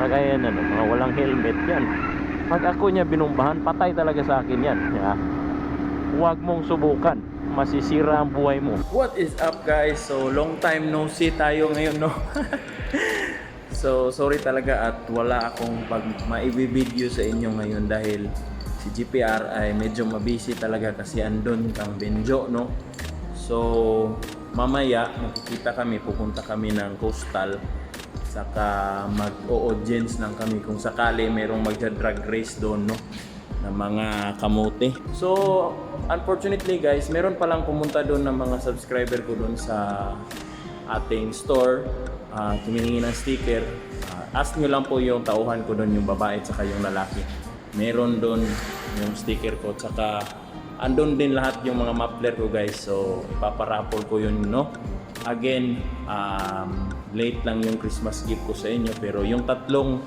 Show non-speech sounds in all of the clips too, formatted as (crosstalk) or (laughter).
kagaya na no, mga walang helmet yan. Pag ako niya binumbahan, patay talaga sa akin yan. Yeah. Huwag mong subukan. Masisira ang buhay mo. What is up guys? So long time no see tayo ngayon no. (laughs) so sorry talaga at wala akong pag maibibideo sa inyo ngayon dahil si GPR ay medyo mabisi talaga kasi andun kang Benjo no. So mamaya makikita kami, pupunta kami ng coastal saka mag-audience lang kami kung sakali merong magja-drag race doon no ng mga kamote. So, unfortunately guys, meron palang pumunta doon ng mga subscriber ko doon sa ating store. Uh, tumihingi ng sticker. Ah, ask nyo lang po yung tauhan ko doon, yung babae at saka yung lalaki. Meron doon yung sticker ko. Tsaka andun din lahat yung mga muffler ko guys. So, ipaparapol ko yun, no? Again, um, late lang yung Christmas gift ko sa inyo. Pero yung tatlong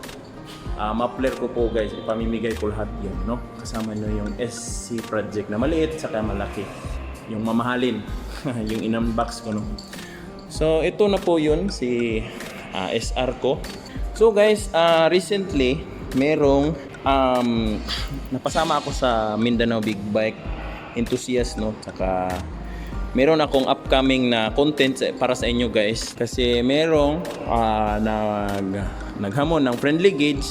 uh, muffler ko po guys, ipamimigay ko lahat yun, no? Kasama nyo yung SC project na maliit saka malaki. Yung mamahalin, (laughs) yung in-unbox ko, no? So, ito na po yun, si ah, SR ko. So guys, ah, recently, merong um, napasama ako sa Mindanao Big Bike Enthusiast, no? Saka meron akong upcoming na content para sa inyo guys. Kasi merong ah, nag naghamon ng friendly gauge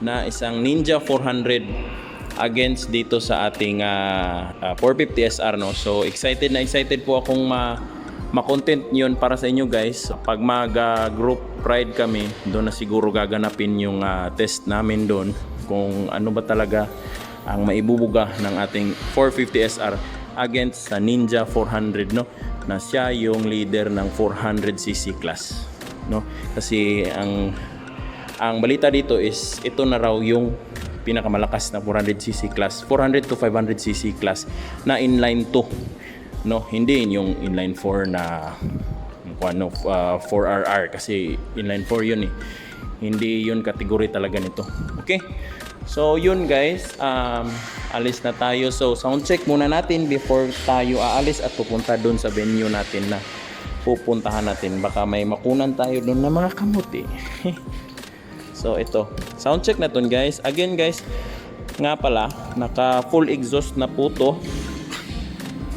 na isang Ninja 400 against dito sa ating ah, ah, 450 SR no? So excited na excited po akong ma ma-content yun para sa inyo guys. Pag mag ah, ride kami doon na siguro gaganapin yung ah, test namin doon kung ano ba talaga ang maibubuga ng ating 450 SR against sa Ninja 400 no? Na siya yung leader ng 400cc class no? Kasi ang ang balita dito is ito na raw yung pinakamalakas na 400cc class 400 to 500cc class na inline 2 no? Hindi yung inline 4 na ano uh, 4RR kasi inline 4 yun eh. Hindi yun kategory talaga nito. Okay So yun guys, um, alis na tayo. So sound check muna natin before tayo aalis at pupunta doon sa venue natin na pupuntahan natin. Baka may makunan tayo doon na mga kamuti. (laughs) so ito, sound check na to guys. Again guys, nga pala, naka full exhaust na po to.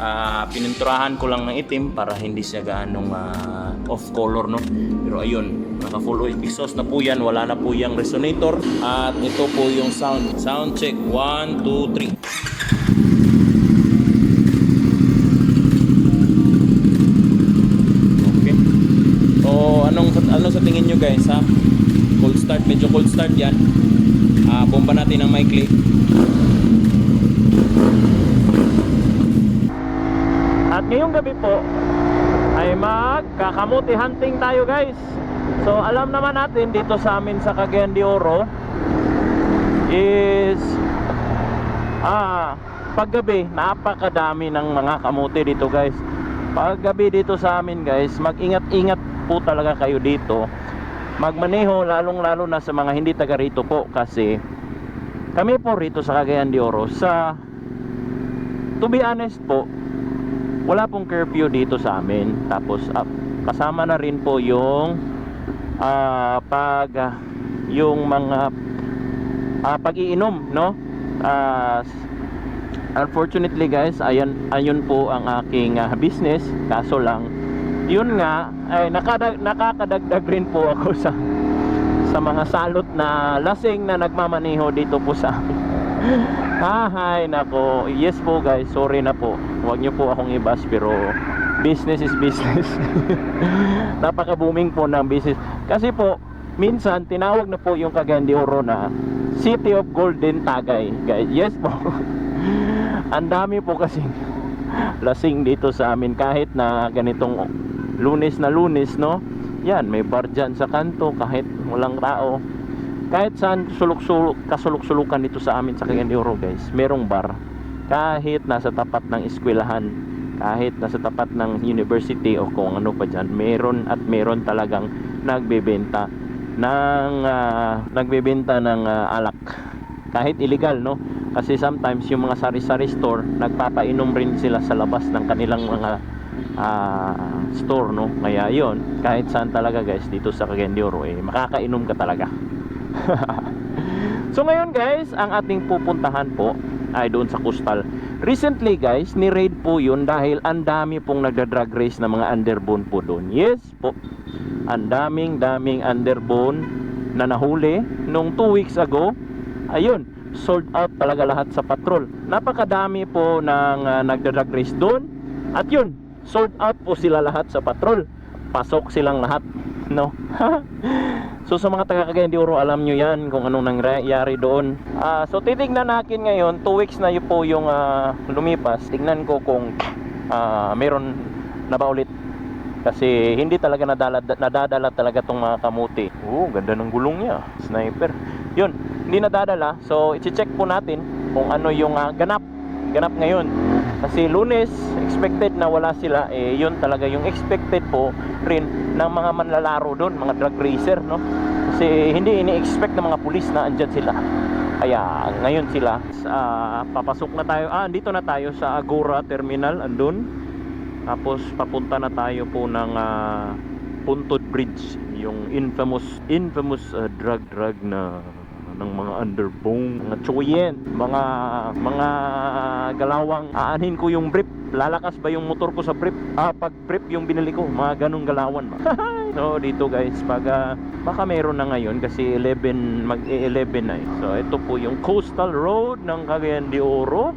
Ah, pininturahan ko lang ng itim para hindi siya gaanong ah, off color no. Pero ayun, naka full exhaust na po yan, wala na po yung resonator at ito po yung sound. Sound check 1 2 3. Okay. So anong ano sa tingin nyo guys ha? Cold start, medyo cold start yan. Ah, bomba natin ng maikli. At ngayong gabi po ay magkakamuti hunting tayo guys. So alam naman natin dito sa amin sa Cagayan de Oro is ah paggabi napakadami ng mga kamuti dito guys. Paggabi dito sa amin guys, mag-ingat-ingat po talaga kayo dito. Magmaneho lalong-lalo na sa mga hindi taga rito po kasi kami po rito sa Cagayan de Oro sa to be honest po wala pong curfew dito sa amin tapos ah, kasama na rin po yung ah, pag ah, yung mga ah, pag-iinom no Ah, unfortunately guys ayun ayun po ang aking ah, business kaso lang yun nga ay nakadag, nakakadagdag rin po ako sa sa mga salot na lasing na nagmamaneho dito po sa amin (laughs) Hahay, nako. Yes po guys, sorry na po. Huwag niyo po akong ibas pero business is business. (laughs) Napaka booming po ng business. Kasi po, minsan tinawag na po yung Cagayan de City of Golden Tagay. Guys, yes po. (laughs) Ang dami po kasi lasing dito sa amin kahit na ganitong lunes na lunes, no? Yan, may bar dyan sa kanto kahit walang tao kahit saan sulok-sulok kasulok-sulukan dito sa amin sa Cagayan Oro guys merong bar kahit nasa tapat ng eskwelahan kahit nasa tapat ng university o kung ano pa dyan meron at meron talagang nagbebenta ng ah, nagbebenta ng ah, alak. Kahit illegal no? Kasi sometimes yung mga sari-sari store nagpapainom rin sila sa labas ng kanilang mga ah, store no? Kaya yon kahit saan talaga guys dito sa Cagayan de Oro eh makakainom ka talaga. (laughs) So ngayon guys, ang ating pupuntahan po ay doon sa Coastal. Recently guys, ni-raid po yun dahil ang dami pong nagda-drag race na mga underbone po doon. Yes po, ang daming daming underbone na nahuli nung 2 weeks ago. Ayun, sold out talaga lahat sa patrol. Napakadami po ng uh, nagda-drag race doon. At yun, sold out po sila lahat sa patrol. Pasok silang lahat, (laughs) no? (laughs) so sa mga taga Cagayan de Oro, alam nyo yan kung anong nangyari doon. Ah, so titignan natin ngayon, 2 weeks na yun po yung ah, lumipas. Tignan ko kung ah, meron na ba ulit kasi hindi talaga nadala, nadadala talaga tong mga kamuti. Oo, ganda ng gulong niya. Sniper. Yun, hindi nadadala. So, i-check po natin kung ano yung ah, ganap. Ganap ngayon. Kasi lunes, expected na wala sila. Eh, yun talaga yung expected po rin ng mga manlalaro doon, mga drug racer, no? Kasi hindi ini-expect ng mga pulis na andyan sila. Kaya ngayon sila, ah, papasok na tayo. Ah, dito na tayo sa Agora Terminal, andun. Tapos papunta na tayo po ng ah, Puntod Bridge, yung infamous infamous ah, drug drug na ng mga underbone, mga choyen, mga mga galawang aanhin ko yung brief. Lalakas ba yung motor ko sa brief? Ah, pag brief yung binili ko, mga ganong galawan ba? (laughs) so dito guys, pag ah, baka meron na ngayon kasi 11 mag-11 na eh. So ito po yung coastal road ng Cagayan de Oro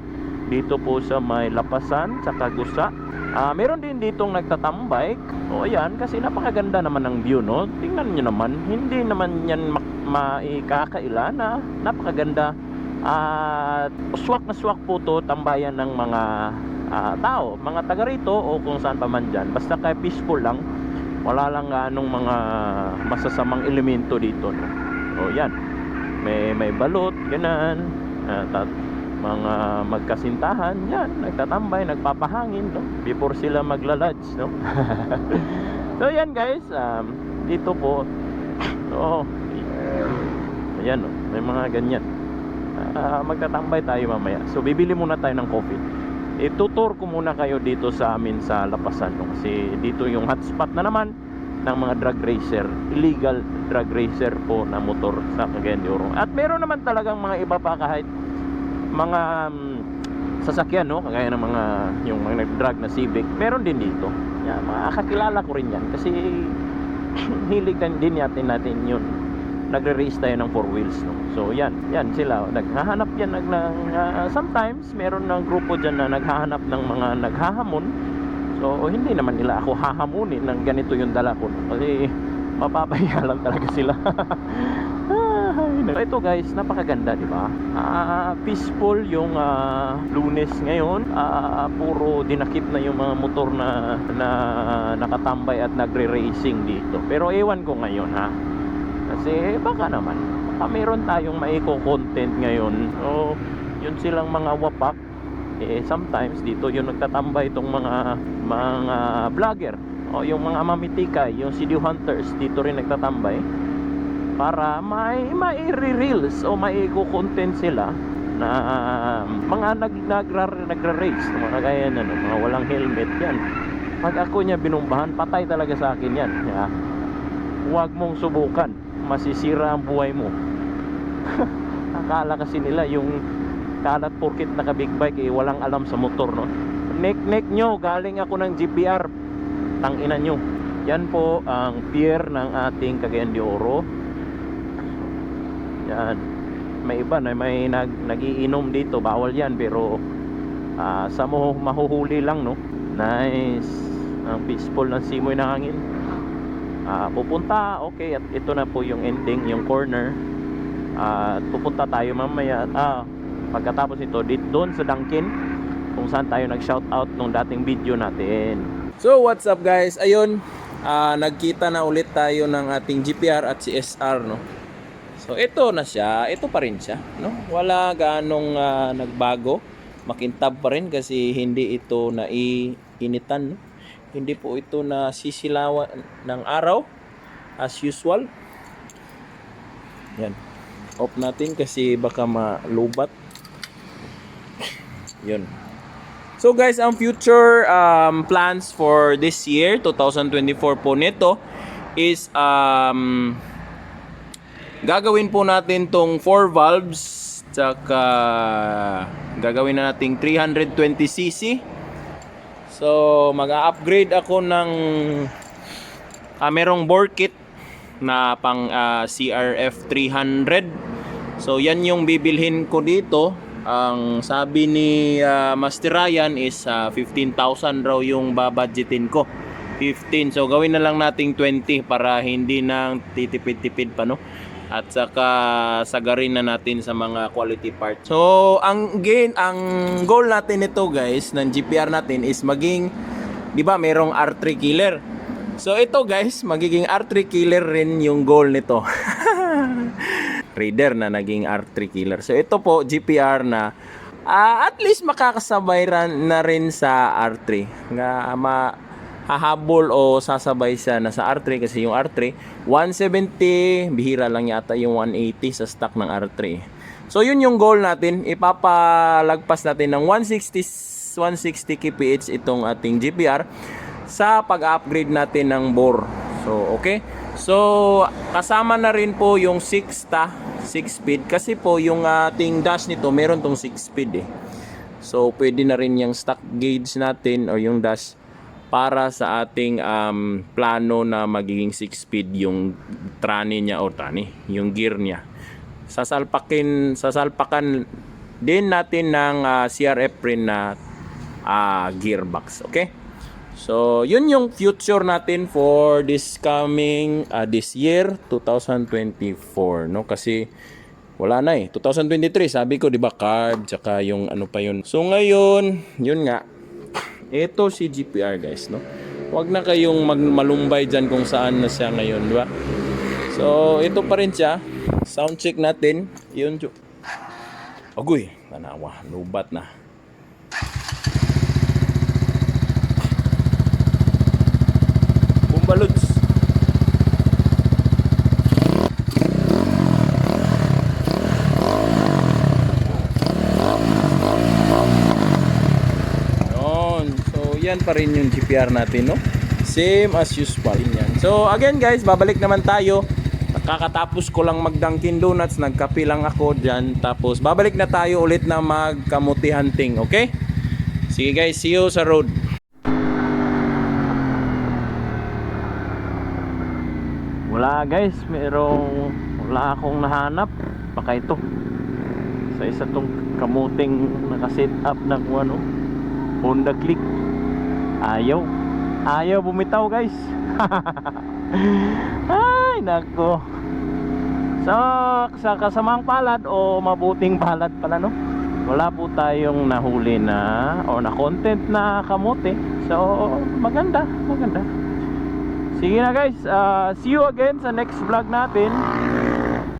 dito po sa may Lapasan sa Kagusa Ah, meron din ditong nagtatambay. O ayan, kasi napakaganda naman ng view, no? Tingnan nyo naman, hindi naman yan maikakaila na napakaganda. At swak na swak po to tambayan ng mga ah, tao, mga taga rito o kung saan pa man dyan. Basta kay peaceful lang, wala lang anong mga masasamang elemento dito, no? O yan, may, may balot, ganun. Ah, tat- mga magkasintahan yan nagtatambay nagpapahangin no? Before sila magla-lodge no? (laughs) So yan guys um, dito po. Oh ayan no? May mga ganyan. Ah, magtatambay tayo mamaya. So bibili muna tayo ng coffee. Itutur ko muna kayo dito sa amin sa Lapasan no? kasi dito yung hotspot na naman ng mga drug racer illegal drug racer po na motor sa Cagayan de Oro. At meron naman talagang mga iba pa kahit mga um, sasakyan no? Kagaya ng mga yung mga nag-drag na Civic meron din dito. Yan makakakilala ko rin yan. Kasi (laughs) hilig din, natin natin yun. Nagre-race tayo ng four wheels no? So yan yan sila. Naghahanap yan nag, ah, sometimes meron ng grupo dyan na naghahanap ng mga naghahamon. So hindi naman nila ako hahamunin ng ganito yung dala ko. No? kasi mapapahiya lang talaga sila (laughs) Ay, nako. ito guys, napakaganda, di ba? Ah, peaceful yung ah, Lunes ngayon. Ah, puro dinakip na yung mga motor na na nakatambay at nagre-racing dito. Pero ewan ko ngayon ha. Kasi baka naman, baka meron tayong maiko-content ngayon. So, yun silang mga wapak. Eh, sometimes dito yung nagtatambay itong mga mga vlogger o yung mga mamitikay, yung CD hunters dito rin nagtatambay para may mai-reels o mai-content sila na um, mga nag nagra, nagra-race mga kaya ano, mga walang helmet yan. Pag ako niya binumbahan patay talaga sa akin yan yeah. huwag mong subukan. Masisira ang buhay mo. (laughs) Akala kasi nila yung kalat porkit naka big bike eh walang alam sa motor no? Neck neck nyo galing ako ng GPR tanginan nyo. Yan po ang pier ng ating Cagayan de Oro yan. May iba na may nag, nagiinom dito, bawal yan pero ah, sa mo mahuhuli lang no. Nice. Ang peaceful ng simoy ng hangin. Ah, pupunta, okay, at ito na po yung ending, yung corner. At pupunta tayo mamaya. Ah, pagkatapos ito, dito doon sa Dunkin kung saan tayo nag-shoutout nung dating video natin. So what's up guys? Ayun, ah, nagkita na ulit tayo ng ating GPR at CSR no. So ito na siya, ito pa rin siya, no? Wala ganong ah, nagbago. Makintab pa rin kasi hindi ito naiinitan, no? Hindi po ito na sisilawan ng araw as usual. Yan. Off natin kasi baka malubat. Yun. So guys, ang future um, plans for this year, 2024 po nito, is um, Gagawin po natin tong 4 valves tsaka gagawin na nating 320cc. So mag-upgrade ako ng ah, merong bore kit na pang ah, CRF 300. So yan yung bibilhin ko dito. Ang sabi ni ah, Master Ryan is ah, 15,000 raw yung babadgetin ko. 15. So gawin na lang nating 20 para hindi nang titipid-tipid pa no. At saka sagarin na natin sa mga quality parts. So ang gain ang goal natin ito guys ng GPR natin is maging 'di ba merong R3 killer. So ito guys, magiging R3 killer rin yung goal nito. (laughs) Raider na naging R3 killer. So ito po GPR na ah, at least makakasabay ran- na rin sa R3. Nga ma hahabol o sasabay sa R3 kasi yung R3 170 bihira lang yata yung 180 sa stock ng R3 so yun yung goal natin. Ipapalagpas natin ng 160 160 kph itong ating GPR sa pag-upgrade natin ng bore. So okay? So kasama na rin po yung 6 ta 6 speed kasi po yung ating dash nito meron tong 6 speed eh. So, pwede na rin yung stock gauge natin o yung dash para sa ating um, plano na magiging 6 speed yung trani niya o trani, yung gear niya. Sasalpakin, sasalpakan din natin ng ah, CRF rin na ah, gearbox, okay? So, yun yung future natin for this coming ah, this year 2024, no? Kasi wala na eh. 2023, sabi ko, di ba, carb, tsaka yung ano pa yun. So, ngayon, yun nga, ito si GPR, guys, no? Huwag na kayong mag malumbay dyan kung saan na siya ngayon, di ba? So, ito pa rin siya. Sound check natin. Yun, jo. Agoy, tanawa, lubat na. Bumbalods. Yun. So, yan pa rin yung GPR natin, no? Same as usual. Yan. So, again guys, babalik naman tayo. Kakatapos ko lang mag Donuts, nagkape lang ako dyan. Tapos, babalik na tayo ulit na magkamuti hunting, okay? Sige guys, see you sa road. Wala guys, merong wala akong nahanap. Baka ito. Sa isa tong kamuting nakaset up na kung ano. Honda Click. Ayaw. Ayaw bumitaw guys. (laughs) Ay, nako. So, sa kasamang palad o mabuting palad pala no. Wala po tayong nahuli na o na content na kamote. So, maganda, maganda. Sige na guys, uh, see you again sa next vlog natin.